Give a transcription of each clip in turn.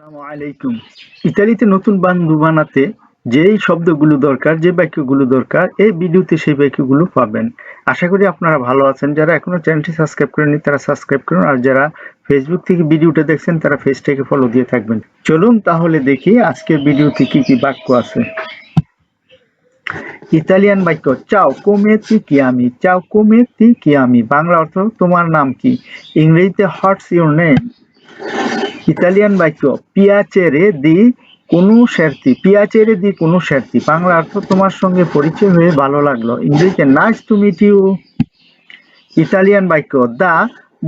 আলাইকুম। ইতালিতে নতুন বন্ধু বানাতে যেই শব্দগুলো দরকার, যে বাক্যগুলো দরকার, এই ভিডিওতে সেই বাক্যগুলো পাবেন। আশা করি আপনারা ভালো আছেন। যারা এখনও চ্যানেলটি সাবস্ক্রাইব করেননি, তারা সাবস্ক্রাইব করুন। আর যারা ফেসবুক থেকে ভিডিওটা দেখছেন, তারা পেজটাকে ফলো দিয়ে থাকবেন। চলুন তাহলে দেখি আজকের ভিডিওতে কি কি বাক্য আছে। ইতালিয়ান বাক্য, চাও কোমেতি কি আমি? চাও কোমেতি কি আমি? বাংলা অর্থ, তোমার নাম কি? ইংরেজিতে হোয়াটস ইউর নেম ইতালিয়ান বাক্য পিয়াচেরে দি কোনো শেরতি পিয়াচেরে দি কোনো শেরতি বাংলা অর্থ তোমার সঙ্গে পরিচয় হয়ে ভালো লাগল। ইংরেজিতে nice to meet you Italian বাক্য দা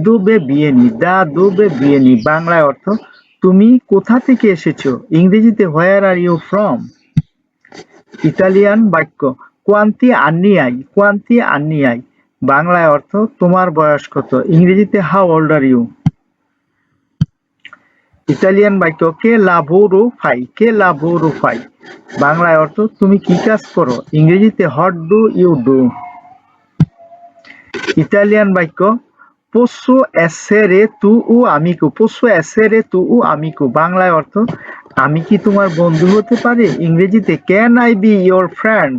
দুবে বিয়েনি দা দুবে বিয়েনি বাংলায় অর্থ, তুমি কোথা থেকে এসেছ? ইংরেজিতে where are you from Italian বাক্য কোয়ান্তি আন্নিয়াই কোয়ান্তি আন্নিয়াই বাংলায় অর্থ, তোমার বয়স কত? ইংরেজিতে how old are you Italian বাক্য কে লাভোরো ফাই? কে লাভোরো ফাই? বাংলায় অর্থ, তুমি কি কাজ করো? ইংরেজিতে what do you do? Italian বাক্য পোসো এসেরে তু ও আমিকু পোসো এসেরে তু ও আমিকু বাংলায় অর্থ, আমি কি তোমার বন্ধু হতে পারি? ইংরেজিতে can I be your friend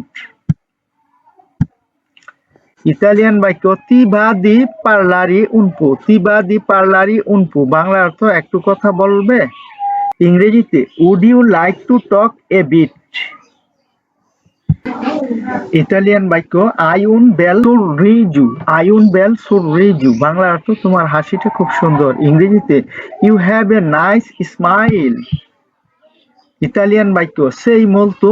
Italian বাক্য তিবা দি পার্লারি উনপু তিবা দি পার্লারি উনপু, বাংলা অর্থ একটু কথা বলবে? ইংরেজিতে would you like to talk a bit Italian বাক্য আইউন বেল রিজু আইউন বেল সুর রিজু বাংলা অর্থ তোমার হাসিটা খুব সুন্দর। ইংরেজিতে you have a nice smile Italian বাক্য সেই মলতো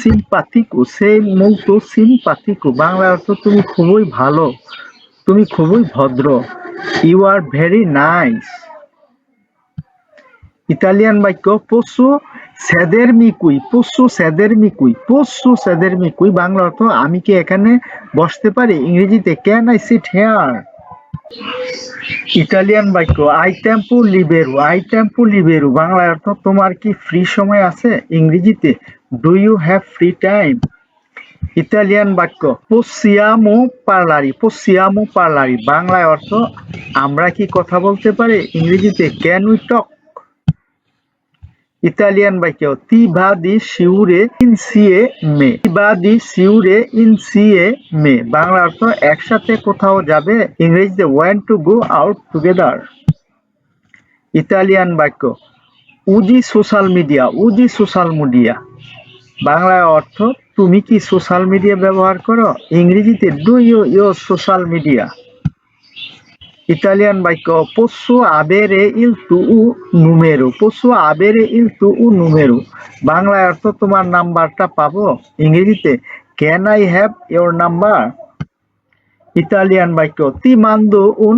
সিম্পাথিকো সেই মলতো সিম্পাথিকো বাংলা অর্থ তুমি খুবই ভালো, তুমি খুবই ভদ্র you are very nice Italian বাক্য পশু সেদের মিকুই পশু সেদের মিকুই পশু সেদের মিকুই বাংলা অর্থ আমি কি এখানে বসতে পারি? ইংরেজিতে can I sit here Italian বাক্য, আই টেম্পু লিবেরু, আই টেম্পু লিবেরু বাংলা অর্থ, তোমার কি ফ্রি সময় আছে? ইংরেজিতে do you have free time Italian বাক্য পোসিয়ামো পার্লারি পোসিয়ামো পার্লারি বাংলায় অর্থ, আমরা কি কথা বলতে পারি? ইংরেজিতে ক্যান উই টক ইতালিয়ান বাক্য তি ভা দি শিউরে ইনসিয়ে মে। তি ভা দি শিউরে ইনসিয়ে মে। বাংলা অর্থ, একসাথে কোথাও যাবে? ইংরেজিতে want to go out together Italian বাক্য, উজি সোশ্যাল মিডিয়া, উজি সোশ্যাল মিডিয়া। বাংলায় অর্থ, তুমি কি সোশ্যাল মিডিয়া ব্যবহার করো? ইংরেজিতে do you your social media Italian বাক্য পোসো আবেরে ইল তু উ নুমেরু পোসো আবেরে ইল তু উ নুমেরু বাংলায় অর্থ তোমার নাম্বারটা পাবো? ইংরেজিতে can I have your number Italian বাক্য তি মান্দো উন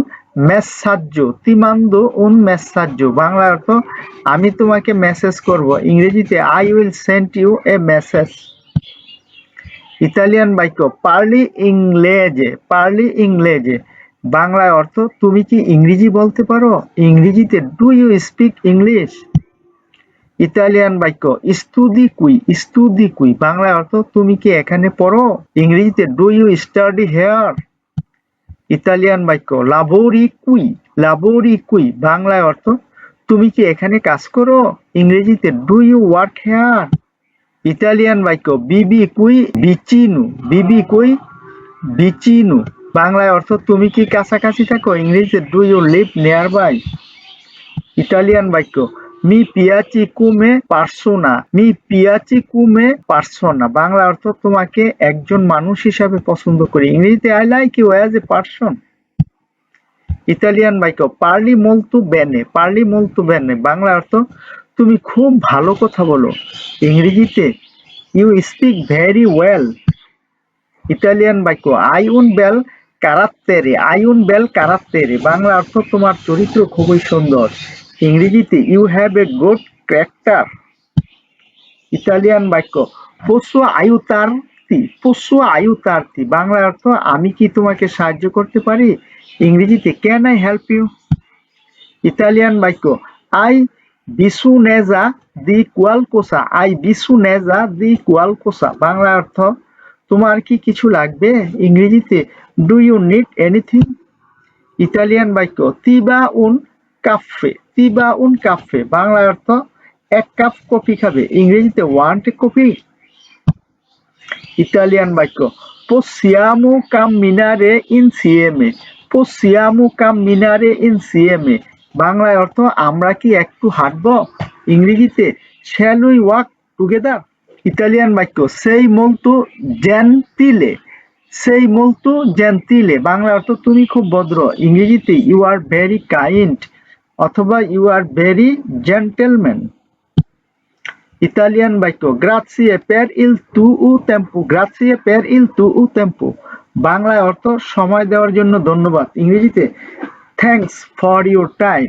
মেসাজ্য তি মান্দো উন মেসাজ্য বাংলা অর্থ, আমি তোমাকে মেসেজ করব ইংরেজিতে I will send you a message Italian বাক্য পার্লি ইংলেজে পার্লি ইংলেজে বাংলায় অর্থ তুমি কি ইংরেজি বলতে পারো? ইংরেজিতে do you speak English Italian বাক্য স্তুদি কুই স্তুদি কুই বাংলায় অর্থ, তুমি কি এখানে পড়ো? ইংরেজিতে do you study here Italian বাক্য লাবোরি কুই লাবোরি কুই বাংলায় অর্থ, তুমি কি এখানে কাজ করো? ইংরেজিতে do you work here Italian বাক্য বিবি কুই বিচিনু বিবি কুই বিচিনু বাংলায় অর্থ তুমি কি কাছাকাছি থাকো? ইংরেজিতে do you live near by Italian বাক্য মি পিয়াচি কুমে পারছ পার্সোনা মি পিয়াচি কুমে পার্সোনা বাংলা অর্থ তোমাকে একজন মানুষ হিসাবে পছন্দ করি। ইংরেজিতে I like you as a person Italian বাক্য পার্লি মোলতু বেনে পার্লি মোলতু বেনে বাংলা অর্থ, তুমি খুব ভালো কথা বলো। ইংরেজিতে you speak very well Italian বাক্য আই উন বেল কারাত্তেরে আইউন বেল কারাত্তেরে। বাংলা অর্থ তোমার চরিত্র খুবই সুন্দর। ইংরেজিতে you have a good character Italian বাক্য পশু আয়ু তার্তি পশু আয়ু তার্তি বাংলা অর্থ, আমি কি তোমাকে সাহায্য করতে পারি? ইংরেজিতে can I help you Italian বাক্য আই বিসু নেজা দি কোয়ালকোসা আই বিসু নেজা দি কোয়ালকোসা বাংলা অর্থ, তোমার কি কিছু লাগবে? ইংরেজিতে do you need anything Italian বাক্য তিবা উন কাফে তিবা উন কাফে বাংলা অর্থ, এক কাপ কফি খাবে। ইংরেজিতে ওয়ান ওয়ান্ট কফি ইতালিয়ান বাক্য possiamo camminare insieme possiamo camminare insieme বাংলায় অর্থ, আমরা কি একটু হাঁটবো? ইংরেজিতে shall we walk together Italian বাক্য সেই molto gentile সেই molto gentile বাংলা অর্থ তুমি খুব ভদ্র, ইংরেজিতে ইউ আর ভেরি কাইন্ড অথবা you are very gentleman Italian বাক্য গ্রাসিয়ে পের ইল তু উ টেম্পু গ্রাসিয়ে পের ইল তু উ টেম্পু বাংলায় অর্থ সময় দেওয়ার জন্য ধন্যবাদ, ইংরেজিতে thanks for your time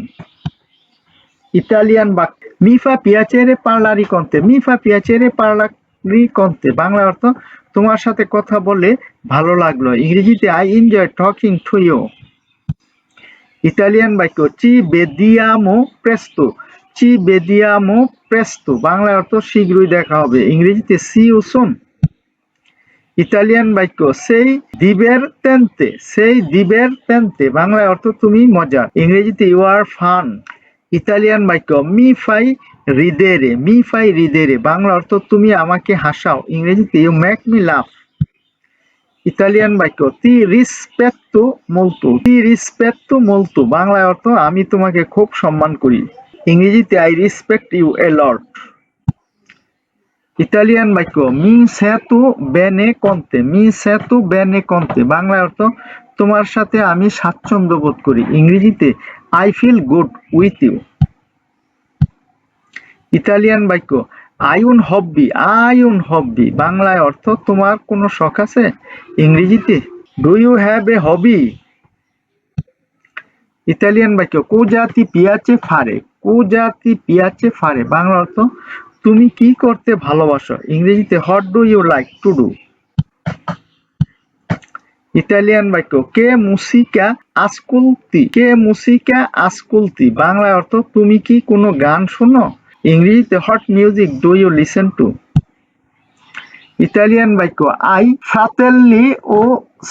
Italian বাক্য মিফা পিয়াচেরে পার্লারি কন্তে মিফা পিয়াচেরে কন্তে বাংলা অর্থ, তোমার সাথে কথা বলে ভালো লাগল। ইংরেজিতে I enjoy talking to you Italian বাক্য, চি বেদিয়ামো প্রেস্তো চি বেদিয়ামো প্রেস্তো বাংলা অর্থ, শীঘ্রই দেখা হবে। ইংরেজিতে সি ইউ সুন ইতালিয়ান বাক্য, সেই দ্বীপের তেন্তে, সেই দ্বীপের তেন্তে। বাংলায় অর্থ, তুমি মজা। ইংরেজিতে ইউ আর ফান ইতালিয়ান বাক্য, মি ফাই রিদেরে মি ফাই রিদেরে বাংলা অর্থ তুমি আমাকে হাসাও, ইংরেজিতে you make me love Italian বাক্য তি রিসপেক্টো মোলতো তি রিসপেক্টো মোলতো বাংলায় অর্থ আমি তোমাকে খুব সম্মান করি, ইংরেজিতে I respect you a lot Italian বাক্য মি সেতু বেনে কন্তে মি সেতু বেনে কন্তে বাংলায় অর্থ তোমার সাথে আমি স্বাচ্ছন্দ্য বোধ করি, ইংরেজিতে I feel good with you Italian বাক্য, আইউন হব্বি আইউন হব্বি বাংলায় অর্থ, তোমার কোনো শখ আছে? ইংরেজিতে do you have a hobby Italian বাক্য, কো জাতি পিয়াচে ফারে কো জাতি পিয়াচে ফারে বাংলা অর্থ, তুমি কি করতে ভালোবাসো? ইংরেজিতে what do you like to do Italian বাক্য, কে মুসিকা আসকুলতি কে মুসিকা আসকুলতি বাংলায় অর্থ, তুমি কি কোনো গান শোনো? ইংরেজিতে what music do you listen to Italian বাক্য, আই ফ্রাতেল্লি ও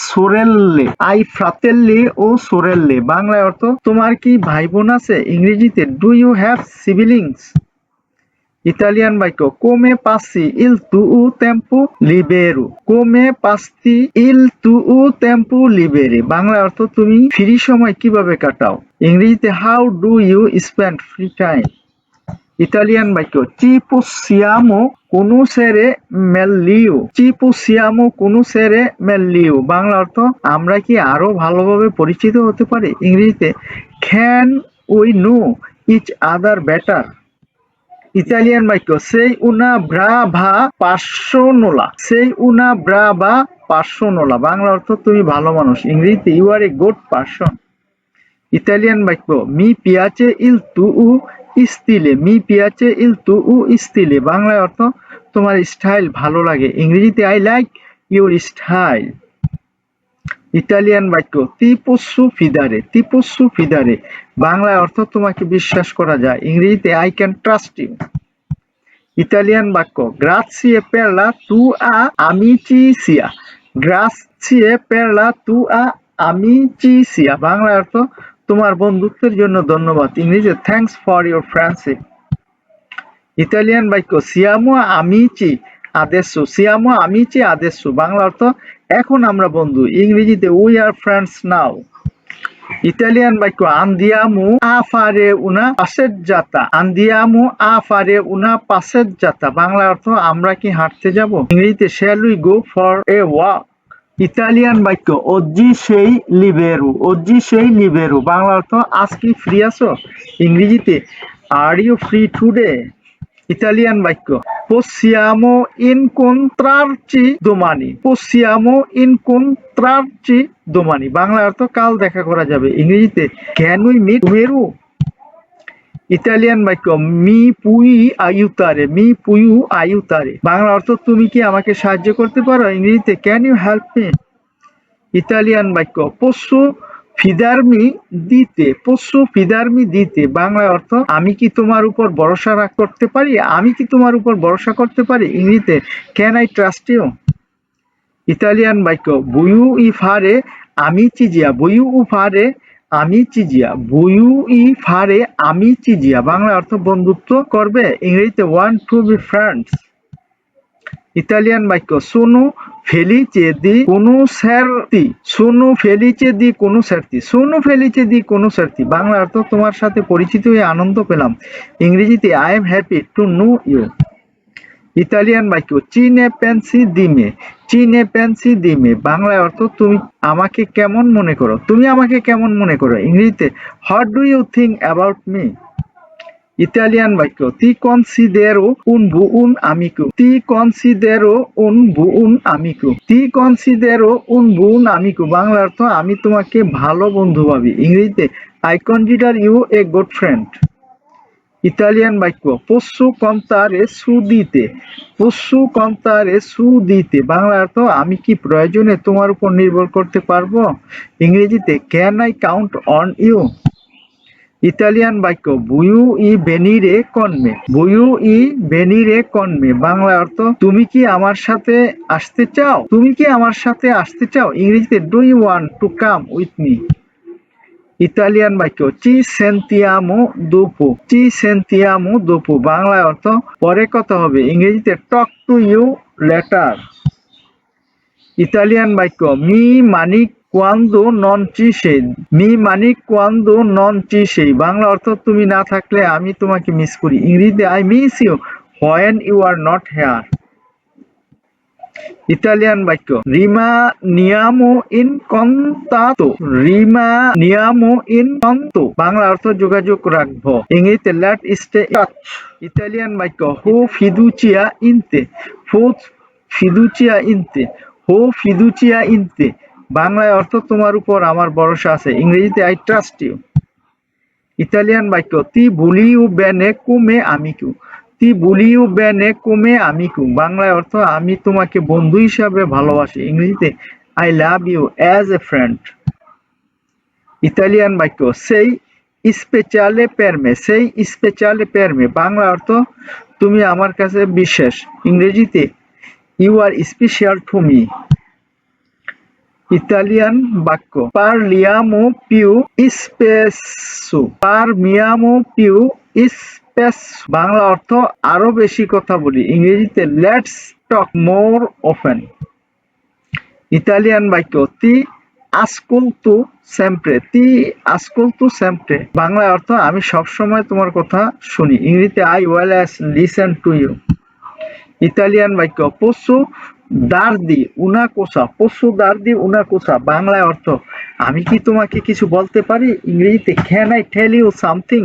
সোরেল্লে। আই ফ্রাতেল্লি ও সোরেল্লে। বাংলায় অর্থ, তোমার কি ভাই বোন আছে? ইংরেজিতে do you have siblings Italian বাক্য, কোমে পাসি ইল তু উ টেম্পু লিবেরু। কোমে পাস্তি ইল তু উ টেম্পু লিবেরে। বাংলা অর্থ, তুমি ফ্রি সময় কীভাবে কাটাও? ইংরেজিতে, how do you spend free time? Italian বাক্য চি possiamo conoscere meglio চি possiamo conoscere meglio বাংলা অর্থ, আমরা কি আরও ভালোভাবে পরিচিত হতে পারি? ইংরেজিতে can we know each other better Italian বাক্য সেই উনা ব্রাভা পার্সোনোলা সেই উনা ব্রাভা পার্সোনোলা বাংলা অর্থ, তুমি ভালো মানুষ ইংরেজিতে you are a good person Italian বাক্য মি পিয়াচে ইল তু স্তিলে মি পিয়াচে ইল তু উ স্তিলে বাংলায় অর্থ তোমার স্টাইল ভালো লাগে। ইংরেজিতে I like your style Italian বাক্য তিপস্সু ফিদারে তিপস্সু ফিদারে। বাংলায় অর্থ তোমাকে বিশ্বাস করা যায়। ইংরেজিতে I can trust you Italian বাক্য গ্রাসিয়ে পেরলা তু আ আমিচিসিয়া গ্রাসিয়ে পেরলা তু আ আমিচিসিয়া বাংলা অর্থ তোমার বন্ধুত্বের জন্য ধন্যবাদ। ইংরেজিতে thanks for your friendship Italian বাক্য সিয়ামো আমিচি আদেশু সিয়ামো আমিচি আদেশু বাংলা অর্থ, এখন আমরা বন্ধু। ইংরেজিতে we are friends now Italian বাক্য আন্দিয়ামু আ ফারে উনা পাশের জাতা আন্দিয়ামু আ ফারে উনা পাশের জাতা বাংলা অর্থ, আমরা কি হাঁটতে যাব? ইংরেজিতে shall we go for a walk Italian বাক্য, অজ্জি সেই লিবেরু, অজ্জি সেই লিবেরু। বাংলা অর্থ আজ কি ফ্রি আছো? ইংরেজিতে are you free today Italian বাক্য, possiamo incontrarci domani possiamo incontrarci দোমানি বাংলা অর্থ, কাল দেখা করা যাবে। ইংরেজিতে ক্যান উই মিট মেরু ইতালিয়ান বাক্য, মি পুই আয়ুতারে, মি পুয়ু আয়ুতারে। বাংলা অর্থ, তুমি কি আমাকে সাহায্য করতে পারো? ইংরেজিতে can you help me Italian বাক্য পশু ফিদারমি দিতে পশু ফিদারমি দিতে। বাংলা অর্থ, আমি কি তোমার উপর ভরসা করতে পারি? আমি কি তোমার উপর ভরসা করতে পারি? ইংরেজিতে can I trust you Italian বাক্য, বুয়ু ই ফারে আমি চিজিয়া বুয়ু উ ফারে আমি চিজিয়া, বুয়ু ই ফারে আমি চিজিয়া, বাংলা অর্থ বন্ধুত্ব করবে, ইংরেজিতে want to be friends Italian বাক্য, সোনু ফেলিচে দি কোনো স্যারতি, সোনু ফেলিচে দি কোনো স্যারতি, সোনু ফেলিচে দি কোনো স্যারতি। বাংলা অর্থ তোমার সাথে পরিচিত হয়ে আনন্দ পেলাম। ইংরেজিতে I am happy to know you Italian বাক্য, চিনে পেন্সি দিমে, চিনে পেন্সি দিমে বাংলায় অর্থ, তুমি আমাকে কেমন মনে করো? তুমি আমাকে কেমন মনে করো? ইংরেজিতে what do you think about me Italian বাক্য তি কনসিদেরো un buon amico. Ti considero un buon amico. Ti considero un buon amico. Bangla অর্থ, আমি তোমাকে ভালো বন্ধু ভাবি। ইংরেজিতে I consider you a good friend Italian বাক্য পশু কন্তারে সু দিতে পশু কন্তারে সু দিতে। বাংলা অর্থ, আমি কি প্রয়োজনে তোমার উপর নির্ভর করতে পারব? ইংরেজিতে can I count on you Italian বাক্য বুয়ু ই বেনিরে কনমে বুয়ু ই বেনিরে কনমে বাংলা অর্থ, তুমি কি আমার সাথে আসতে চাও? তুমি কি আমার সাথে আসতে চাও? ইংরেজিতে do you want to come with me Italian বাক্য, চি সেন্তিয়ামো দোপো চি সেন্তিয়ামো দোপো বাংলায় অর্থ, পরে কথা হবে ইংরেজিতে talk to you later Italian বাক্য, মি মানিক কোয়ান্দো নন চি চিসে মি মানিক কোয়ান্দো নন চি চিসে বাংলা অর্থ, তুমি না থাকলে আমি তোমাকে মিস করি ইংরেজিতে I miss you when you are not here Italian বাক্য। রিমা নিয়ামো ইন কন্তাতো। রিমা নিয়ামো ইন কন্তো। বাংলা অর্থ যোগাযোগ রাখব। ইংরেজিতে লেট স্টে টাচ। ইতালিয়ান বাক্য, হু ফিদুচিয়া ইনতে। হু ফিদুচিয়া ইনতে। হো ফিদুচিয়া ইনতে। বাংলায় অর্থ তোমার উপর আমার ভরসা আছে। ইংরেজিতে আই ট্রাস্ট ইউ। ইতালিয়ান বাক্য, তি বুলিউ বেনে কুমে আমিকু তি বুলিউ বেনে কুমে আমিকু বাংলায় অর্থ আমি তোমাকে বন্ধু হিসাবে ভালোবাসি। ইংরেজিতে I love you as a friend Italian বাক্য, সেই স্পেশালে পেরমে সেই স্পেশালে পেরমে বাংলা অর্থ তুমি আমার কাছে বিশেষ। ইংরেজিতে you are special to me Italian বাক্য, পার লিয়ামো পিউ স্পেসু, পার মিয়ামো পিউ বাংলা অর্থ আরও বেশি কথা বলি। ইংরেজিতে let's talk more open Italian বাক্য, তি আসকুলতু সেম্প্রে তি আসকুলতু সেম্প্রে বাংলা অর্থ, আমি সবসময় তোমার কথা শুনি। ইংরেজিতে, I will as listen to you. Italian বাক্য পশু দার্দি উনা কোসা পশু দার্দি উনা কোসা। বাংলায় অর্থ, আমি কি তোমাকে কিছু বলতে পারি? ইংরেজিতে can I tell you something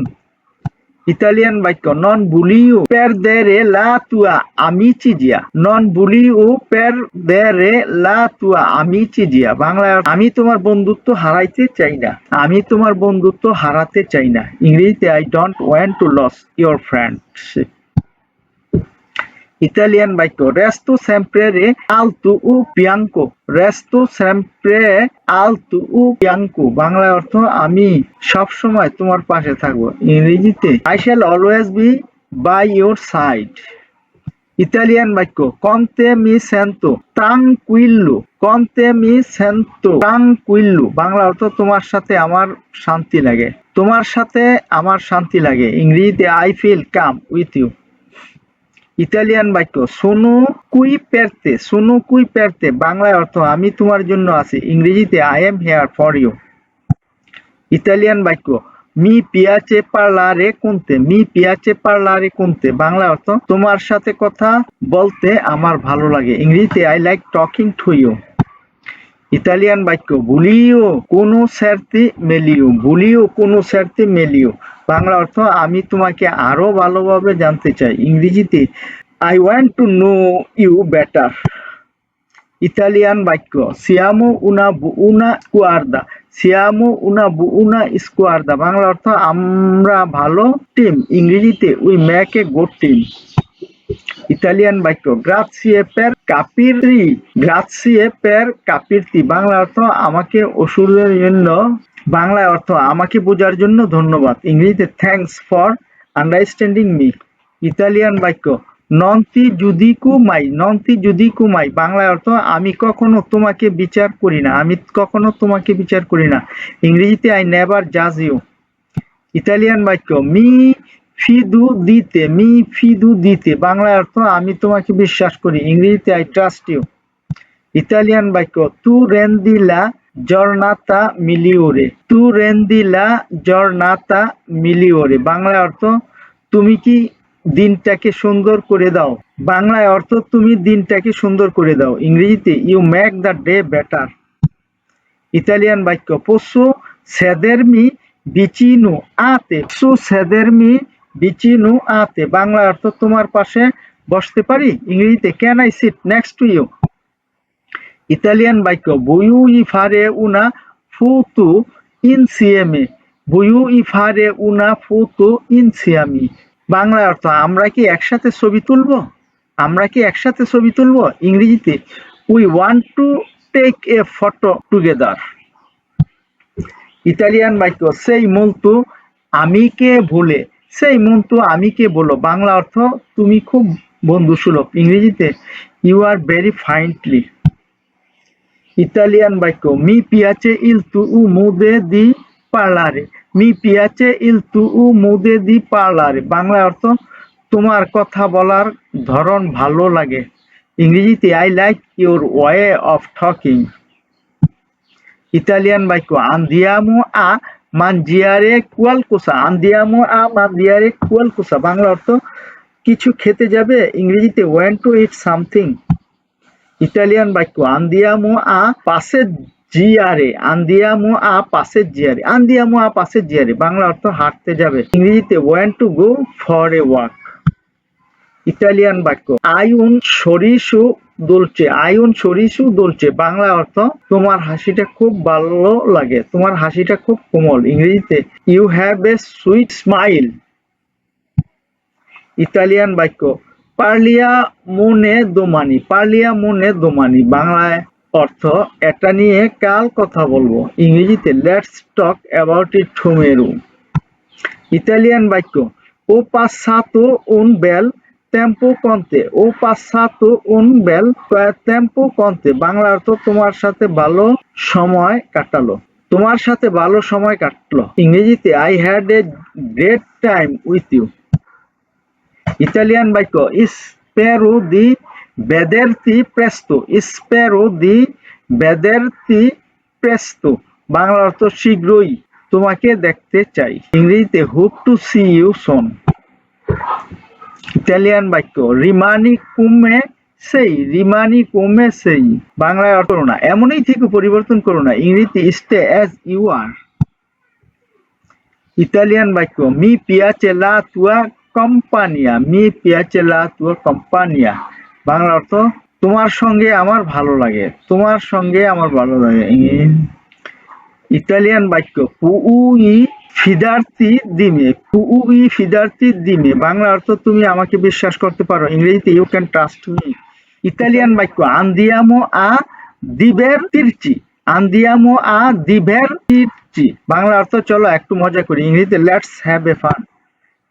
Italian বাক্য নন বুলিও পের দে রে লা তুয়া আমি চিজিয়া নন বুলিও পের দে রে লা তুয়া আমি চিজিয়া বাংলায় আমি তোমার বন্ধুত্ব হারাইতে চাই না। আমি তোমার বন্ধুত্ব হারাতে চাই না। ইংরেজিতে I don't want to lose your friendship Italian বাক্য রেস্তো সেম্প্রে রে আলতু উ পিয়াঙ্কো রেস্তো সেম্প্রে আলতু উ পিয়াঙ্কো বাংলা অর্থ আমি সব সময় তোমার পাশে থাকব। ইংরেজিতে I shall always be by your side Italian বাক্য কন্তে মি সেন্তো ট্রাঙ্কুইল্লু কন্তে মি সেন্তো ট্রাঙ্কুইল্লু বাংলা অর্থ, তোমার সাথে আমার শান্তি লাগে। তোমার সাথে আমার শান্তি লাগে। ইংরেজিতে I feel calm with you Italian বাক্য, সোনু কুই পেরতে, সোনু কুই পেরতে বাংলায় অর্থ, আমি তোমার জন্য আছি ইংরেজিতে I am here for you Italian বাক্য, মি পিয়াচে পার্লারে কোনতে মি পিয়াচে পার্লারে কোনতে বাংলা অর্থ, তোমার সাথে কথা বলতে আমার ভালো লাগে ইংরেজিতে I like talking to you Italian বাক্য, ভুলিও কোনো স্যারতে মেলিও বুলিও কোনো স্যারতে মেলিও। বাংলা অর্থ, আমি তোমাকে আরও ভালোভাবে জানতে চাই। ইংরেজিতে I want to know you better Italian বাক্য সিয়ামো উনা বুউনা স্কুয়ারদা সিয়ামো উনা বুউনা স্কুয়ারদা বাংলা অর্থ, আমরা ভালো টিম ইংরেজিতে we make a good team Italian বাক্য গ্রাৎসিয়ে পের কাপিরি গ্রাৎসিয়ে পের কাপিরতি। বাংলা অর্থ আমাকে ওষুধের জন্য বাংলায় অর্থ আমাকে বোঝার জন্য ধন্যবাদ। ইংরেজিতে thanks for understanding me Italian বাক্য, নন্তি যদি কুমাই, নন্তি যদি কুমাই। বাংলায় অর্থ, আমি কখনো তোমাকে বিচার করি না, আমি কখনো তোমাকে বিচার করি না। ইংরেজিতে আই নেভার জাজ ইউ ইতালিয়ান বাক্য, মি ফিদু দিতে মি ফিদু দিতে বাংলায় অর্থ আমি তোমাকে বিশ্বাস করি, ইংরেজিতে আই ট্রাস্ট ইউ ইতালিয়ান বাক্য, তু রেন্দিলা জর্নাতা মিলিওরে। তু রেন্দিলা জর্নাতা মিলিওরে। বাংলায় অর্থ, তুমি কি দিনটাকে সুন্দর করে দাও? বাংলায় অর্থ, তুমি দিনটাকে সুন্দর করে দাও। ইংরেজিতে you make the day better Italian বাক্য পশু সেদেরমি বিচিনু আতে। পশু সেদেরমি বিচিনু আতে, বাংলা অর্থ তোমার পাশে বসতে পারি? ইংরেজিতে can I sit next to you Italian বাক্য বুয়ু ইফারে উনা ফুতু ইনসিএমে বুয়ু ইফারে উনা ফুতু ইনসিয়ামি বাংলা অর্থ, আমরা কি একসাথে ছবি তুলবো? আমরা কি একসাথে ছবি তুলবো? ইংরেজিতে we want to take a photo together Italian বাক্য সেই মন্তু আমিকে ভুলে। সেই মন্তু আমিকে বলো বাংলা অর্থ তুমি খুব বন্ধু সুলভ। ইংরেজিতে you are very friendly Italian বাক্য, মি পিয়াচে ইল তু উ মুদে দি পার্লারে মি পিয়াচে ইল তু উ মুদে দি পার্লারে বাংলা অর্থ, তোমার কথা বলার ধরন ভালো লাগে। ইংরেজিতে I like your way of talking Italian বাক্য আন্দিয়ামো আ মানজিয়ারে কুয়ালকুসা, আন্দিয়ামো আ মানজিয়ারে কুয়ালকুসা, বাংলা অর্থ কিছু খেতে যাবে, ইংরেজিতে want to eat something. Italian বাক্য, আন্দিয়ামো আ পাশে জিয়ারে, আন্দিয়ামো আ পাশে জিয়ারে, আন্দিয়ামো আ পাশে জিয়ারে, বাংলা অর্থ হাঁটতে যাবে। ইংরেজিতে want to go for a walk. Italian বাক্য, আয়ুন সরিষু দোলছে আয়ুন সরিষু দোলছে বাংলা অর্থ, তোমার হাসিটা খুব ভালো লাগে, তোমার হাসিটা খুব কোমল ইংরেজিতে you have a sweet smile Italian বাক্য, পার্লিয়া মনে দোমানি পার্লিয়া মনে দোমানি বাংলায় অর্থ, এটা নিয়ে কাল কথা বলব ইংরেজিতে let's talk about it tomorrow Italian বাক্য ও passato উন bel tempo conte ও un bel tempo conte Bangla অর্থ তোমার সাথে ভালো সময় কাটালো। তোমার সাথে ভালো সময় কাটলো। ইংরেজিতে I had a great time with you Italian বাক্য স্পেরো দি বেদেরতি প্রেস্তো স্পেরো দি বেদেরতি প্রেস্তো বাংলা অর্থ, শীঘ্রই তোমাকে দেখতে চাই। ইংরেজিতে hope to see you soon Italian বাক্য, রিমানি কুমে সেই, রিমানি কুমে সেই। বাংলায় অর্থ করো না, এমনই থেকে পরিবর্তন করো না। ইংরেজিতে, stay as you are. Italian বাক্য, মি পিয়াচে লা তুয়া কম্পানিয়া। মি পিয়াচে লা তুয়া কম্পানিয়া। বাংলা অর্থ, তোমার সঙ্গে আমার ভালো লাগে, তোমার সঙ্গে আমার ভালো লাগে। ইতালিয়ান বাক্য, পুউই ফিদার্তি দিমে পুউই ফিদার্তি দিমে বাংলা অর্থ তুমি আমাকে বিশ্বাস করতে পারো, ইংরেজিতে you can trust me Italian বাক্য, আন্দিয়ামো আ দিবের তিরচি আন্দিয়ামো আ দিবের তিরচি বাংলা অর্থ, চলো একটু মজা করি, ইংরেজিতে let's have a fun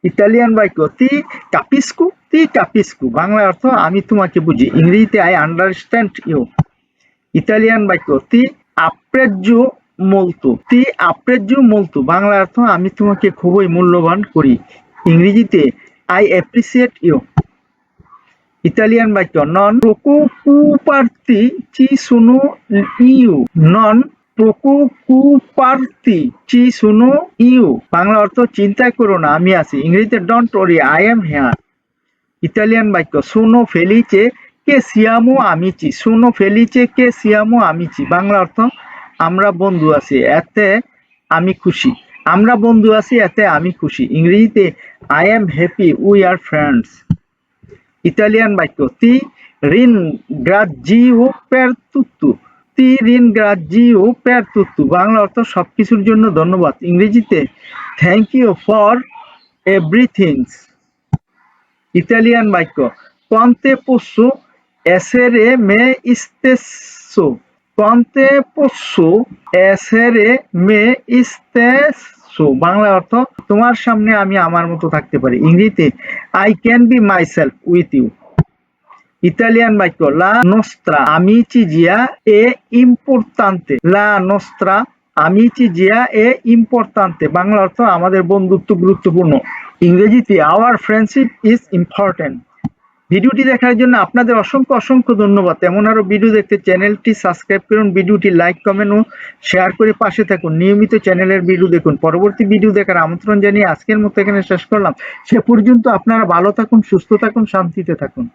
Italian বাক্য, তি কাপিসকু তি কাপিসকু। বাংলা অর্থ, আমি তোমাকে বুঝি, ইংরেজিতে আই আন্ডারস্ট্যান্ড ইউ ইতালিয়ান বাক্য, তি আপ্রেজ্জু মলতু। তি আপ্রেজ্জু মলতু। বাংলা অর্থ আমি তোমাকে খুবই মূল্যবান করি। ইংরেজিতে আই অ্যাপ্রিসিয়েট ইউ ইতালিয়ান বাক্য নন প্রোকুপার্তি চি সুনো ইউ নন প্রোকুপার্তি চি সুনো ইউ বাংলা অর্থ, চিন্তা করো না, আমি আছি। ইংরেজিতে don't worry I am here Italian বাক্য সুনো ফেলিচে কে সিয়ামো আমিচি সুনো ফেলিচে কে সিয়ামো আমিচি বাংলা অর্থ আমরা বন্ধু আছি, এতে আমি খুশি। আমরা বন্ধু আছি, এতে আমি খুশি। ইংরেজিতে I am happy we are friends Italian বাক্য তি রিন গ্রাজিও পের তুত্তু তি রিন গ্রাজিও পের তুত্তু বাংলা অর্থ সবকিছুর জন্য ধন্যবাদ। ইংরেজিতে thank you for everythings Italian বাক্য কন্তে পোসো এসেরে মে ইস্তেসো Posso essere me stesso? Bangla অর্থ, তোমার সামনে আমি আমার মতো থাকতে পারি। ইংরেজিতে I can be myself with you Italian বাক্য লা নোস্ত্রা আমিচি জিয়া এ ইম্পোর্টান্তে লা নোস্ত্রা আমিচি জিয়া এ ইম্পোর্টান্তে বাংলা অর্থ, আমাদের বন্ধুত্ব গুরুত্বপূর্ণ। ইংরেজিতে আওয়ার ফ্রেন্ডশিপ ইজ ইম্পর্টেন্ট ভিডিওটি দেখার জন্য আপনাদের অসংখ্য অসংখ্য ধন্যবাদ। এমন আরও ভিডিও দেখতে চ্যানেলটি সাবস্ক্রাইব করুন, ভিডিওটি লাইক কমেন্ট ও শেয়ার করে পাশে থাকুন। নিয়মিত চ্যানেলের ভিডিও দেখুন। পরবর্তী ভিডিও দেখার আমন্ত্রণ জানিয়ে আজকের মতো এখানে শেষ করলাম। সে পর্যন্ত আপনারা ভালো থাকুন, সুস্থ থাকুন, শান্তিতে থাকুন।